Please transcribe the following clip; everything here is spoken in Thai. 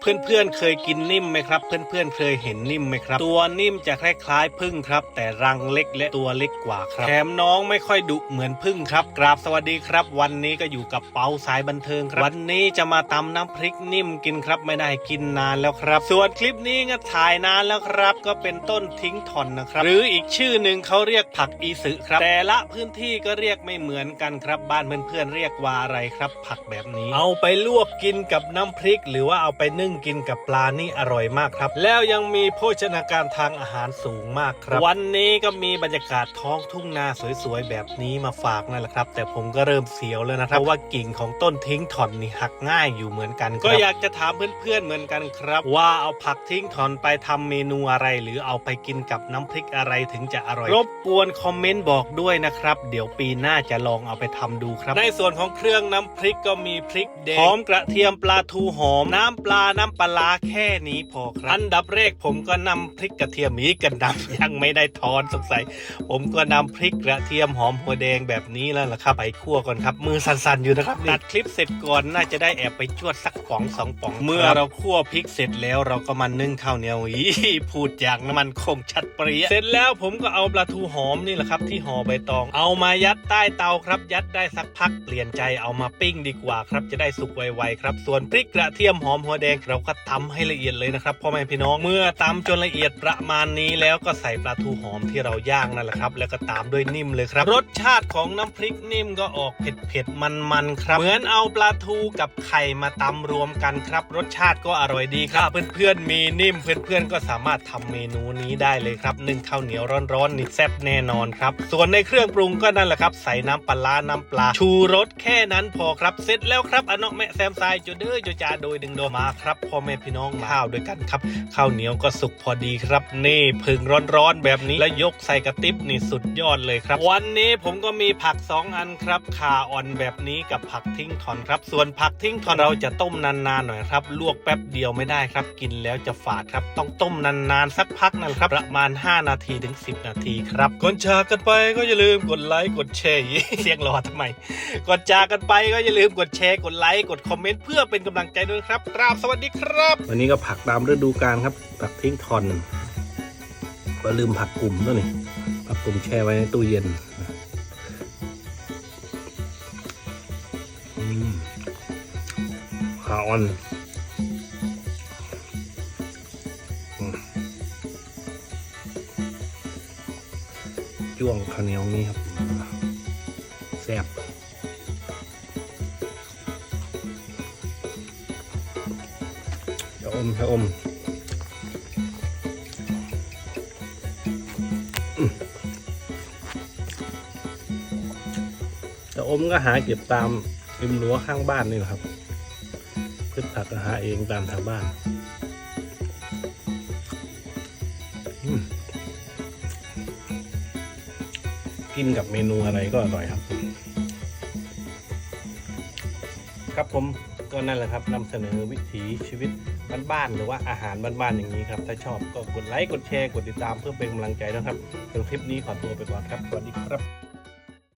เพื่อนๆเคยกินนิ่มไหมครับ เพื่อนๆ เคยเห็นนิ่มไหมครับ ตัวนิ่มจะคล้ายๆพึ่งครับ แต่รังเล็กและตัวเล็กกว่าครับแถมน้องไม่ค่อยดุเหมือนพึ่งครับ กราบสวัสดีครับ วันนี้ก็อยู่กับเปาสายบันเทิงครับวันนี้จะมาตำน้ำพริกนิ่มกินครับไม่ได้กินนานแล้วครับ ส่วนคลิปนี้ก็ถ่ายนานแล้วครับ ก็เป็นต้นทิ้งถอนนะครับ หรืออีกชื่อหนึ่งเขาเรียกผักอีสึครับ แต่ละพื้นที่ก็เรียกไม่เหมือนกันครับ บ้านเพื่อนๆเรียกว่าอะไรครับ ผักแบบนี้ เอาไปลวกกินกับน้ำพริก หรือว่าเอาไปนึ่งกินกับปลานี่อร่อยมากครับ แล้วยังมีโภชนาการทางอาหารสูงมากครับ วันนี้ก็มีบรรยากาศท้องทุ่งนาสวยๆแบบนี้มาฝากนั่นแหละครับ แต่ผมก็เริ่มเสียวแล้วนะครับเพราะว่ากิ่งของต้นทิ้งถอนนี่หักง่ายอยู่เหมือนกันครับก็อยากจะถามเพื่อนๆเหมือนกันครับ ว่าเอาผักทิ้งถอนไปทำเมนูอะไร หรือเอาไปกินกับน้ำพริกอะไรถึงจะอร่อยรบกวนคอมเมนต์บอกด้วยนะครับ เดี๋ยวปีหน้าจะลองเอาไปทำดูครับ ในส่วนของเครื่องน้ำพริกก็มีพริกแดงหอมกระเทียมปลาทูหอมน้ำปลาน้ำปลาร้าแค่นี้พอครับ อันดับแรกผมก็นำพริกกระเทียมนี้กันดำยังไม่ได้ทอนสงสัย ผมก็นำพริกกระเทียมหอมหัวแดงแบบนี้แล้วล่ะครับไปคั่วก่อนครับ มือสั่นๆอยู่นะครับตัดคลิปเสร็จก่อนน่าจะได้แอบไปจวดสักป๋องสองป๋อง เมื่อเราคั่วพริกเสร็จแล้วเราก็มานึ่งข้าวเหนียวอีพูดอย่างน้ำมันคงชัดเปรี้ยเสร็จแล้วผมก็เอาปลาทูหอมนี่แหละครับที่ห่อใบตอง เอามายัดใต้เตาครับ ยัดได้สักพักเปลี่ยนใจเอามาปิ้งดีกว่าครับจะได้สุกไวๆครับ ส่วนพริกกระเทียมหอมหัวแดงเราก็ตำให้ละเอียดเลยนะครับพ่อแม่พี่น้องเมื่อตำจนละเอียดประมาณนี้แล้วก็ใส่ปลาทูหอมที่เราย่างนั่นแหละครับ แล้วก็ตามด้วยนิ่มเลยครับ รสชาติของน้ำพริกนิ่มก็ออกเผ็ดเผ็ดมันมันๆครับ เหมือนเอาปลาทูกับไข่มาตำรวมกันครับ รสชาติก็อร่อยดีครับ เพื่อนๆมีนิ่มเพื่อนๆก็สามารถทำเมนูนี้ได้เลยครับนึ่งข้าวเหนียวร้อนๆนี่แซ่บแน่นอนครับส่วนในเครื่องปรุงก็นั่นแหละครับ ใส่น้ำปลาร้าน้ำปลา ชูรสแค่นั้นพอครับเสร็จแล้วครับอนเนาะแม่แซมซายจุดเด้อจุจาโดยดึงโดมาครับพ่อแม่พี่น้องข้าวด้วยกันครับข้าวเหนียวก็สุกพอดีครับ นี่ผึ่งร้อนๆแบบนี้แล้วยกใส่กระติบนี่สุดยอดเลยครับ วันนี้ผมก็มีผักสองอันครับข่าอ่อนแบบนี้กับผักทิ้งถอนครับ ส่วนผักทิ้งถอนเราจะต้มนานๆหน่อยครับ ลวกแป๊บเดียวไม่ได้ครับ กินแล้วจะฝาดครับ ต้องต้มนานๆสักพักนั่นครับประมาณ 5 นาทีถึง 10 นาทีครับก่อนจากกันไปก็อย่าลืมกดไลค์กดแชร์เสียงรอทำไมก่อนจากกันไปก็อย่าลืมกดแชร์กดไลค์กดคอมเมนต์เพื่อเป็นกำลังใจด้วยครับกราบสวัสดีครับ วันนี้ก็ผักตามฤดูกาลครับ ผักทิ้งทอนก็ลืมผักกลุ่มด้วนี่ผักกลุ่มแช่ไว้ในตู้เย็นขาอ่อนจ้วงข้าวเหนียวนี้ครับแซ่บ อมชะอมอืมชะอมก็หาเก็บตามริมรั้วข้างบ้านนี่แหละครับพืชผักก็หาเองตามทางบ้านกินกับเมนูอะไรก็อร่อยครับ ครับผมก็นั่นแหละครับนำเสนอวิถีชีวิต บ้านๆหรือว่าอาหารบ้านๆอย่างนี้ครับ ถ้าชอบก็กดไลค์กดแชร์กดติดตามเพื่อเป็นกำลังใจนะครับสำหรับคลิปนี้ขอตัวไปก่อนครับ สวัสดีครับ